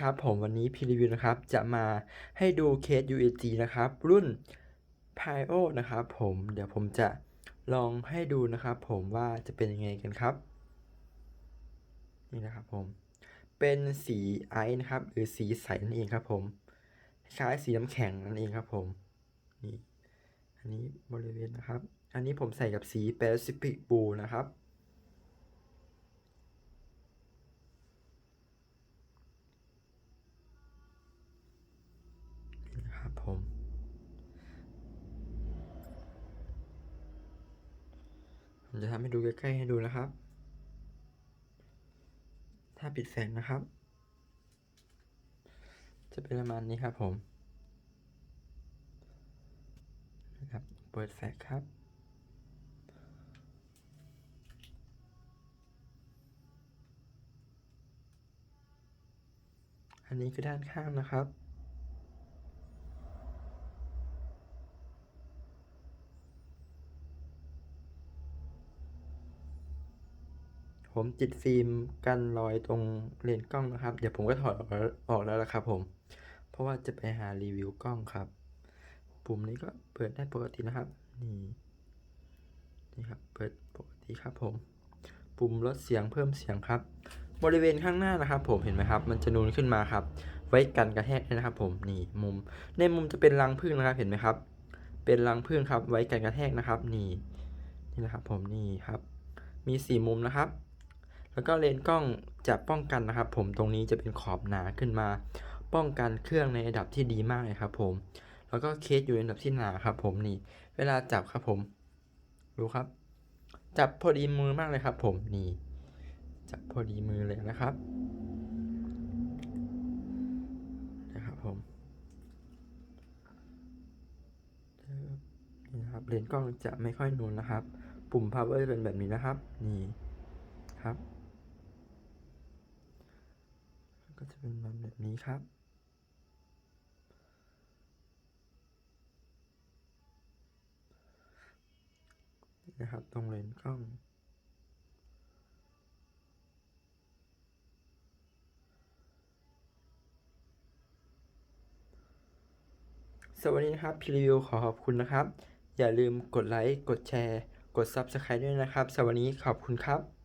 ครับผมวันนี้พีรีวิวนะครับจะมาให้ดูเคส UAG นะครับ รุ่น Pio นะครับผมเดี๋ยวผมจะลองให้ดูนะครับ ผมว่าจะเป็นยังไงกันครับ นี่นะครับผม เป็นสีไอซ์นะครับ หรือสีใสนั่นเองครับ ผมคล้ายสีน้ำแข็งนั่นเองครับ ผมนี่อันนี้บริเวณนะครับ อันนี้ผมใส่กับสี Pacific Blue นะครับนะครับผม ผม จะทำให้ดูใกล้ๆให้ดูนะครับ ถ้าปิดแสงนะครับ จะเป็นประมาณนี้ครับผมนะครับเปิดแฟลชครับอันนี้คือด้านข้างนะครับ ผมติดฟิล์มกันรอยตรงเลนส์กล้องนะครับ เดี๋ยวผมก็ถอดออกแล้วละครับผม เพราะว่าจะไปหารีวิวกล้องครับ ปุ่มนี้ก็เปิดได้ปกตินะครับ นี่ นี่ครับ เปิดปกติครับผม ปุ่มลดเสียงเพิ่มเสียงครับ บริเวณข้างหน้านะครับ ผมเห็นไหมครับ มันจะนูนขึ้นมาครับ ไว้กันกระแทกนะครับ ผม นี่มุม ในมุมจะเป็นรังผึ้งนะครับ เห็นไหมครับ เป็นรังผึ้งครับ ไว้กันกระแทกนะครับ นี่ นี่นะครับ ผม นี่ครับ มีสี่มุมนะครับ แล้วก็เลนส์กล้องจะป้องกันนะครับ ผมตรงนี้จะเป็นขอบหนาขึ้นมา ป้องกันเครื่องในระดับที่ดีมากเลยครับ ผม แล้วก็เคสอยู่ในระดับที่หนาครับ ผมนี่ เวลาจับครับผม ดูครับ จับพอดีมือมากเลยครับ ผมนี่ จับพอดีมือเลยนะครับนะครับผมนี่นะครับเลนส์กล้องจะไม่ค่อยนูนนะครับ ปุ่ม power จะเป็นแบบนี้นะครับ นี่ครับ ก็จะเป็นแบบนี้ครับนะครับตรงเลนส์กล้อง สวัสดีนะครับพีรีวิวขอขอบคุณนะครับ อย่าลืมกดไลค์ กดแชร์ กด Subscribe ด้วยนะครับ สวัสดีขอบคุณครับ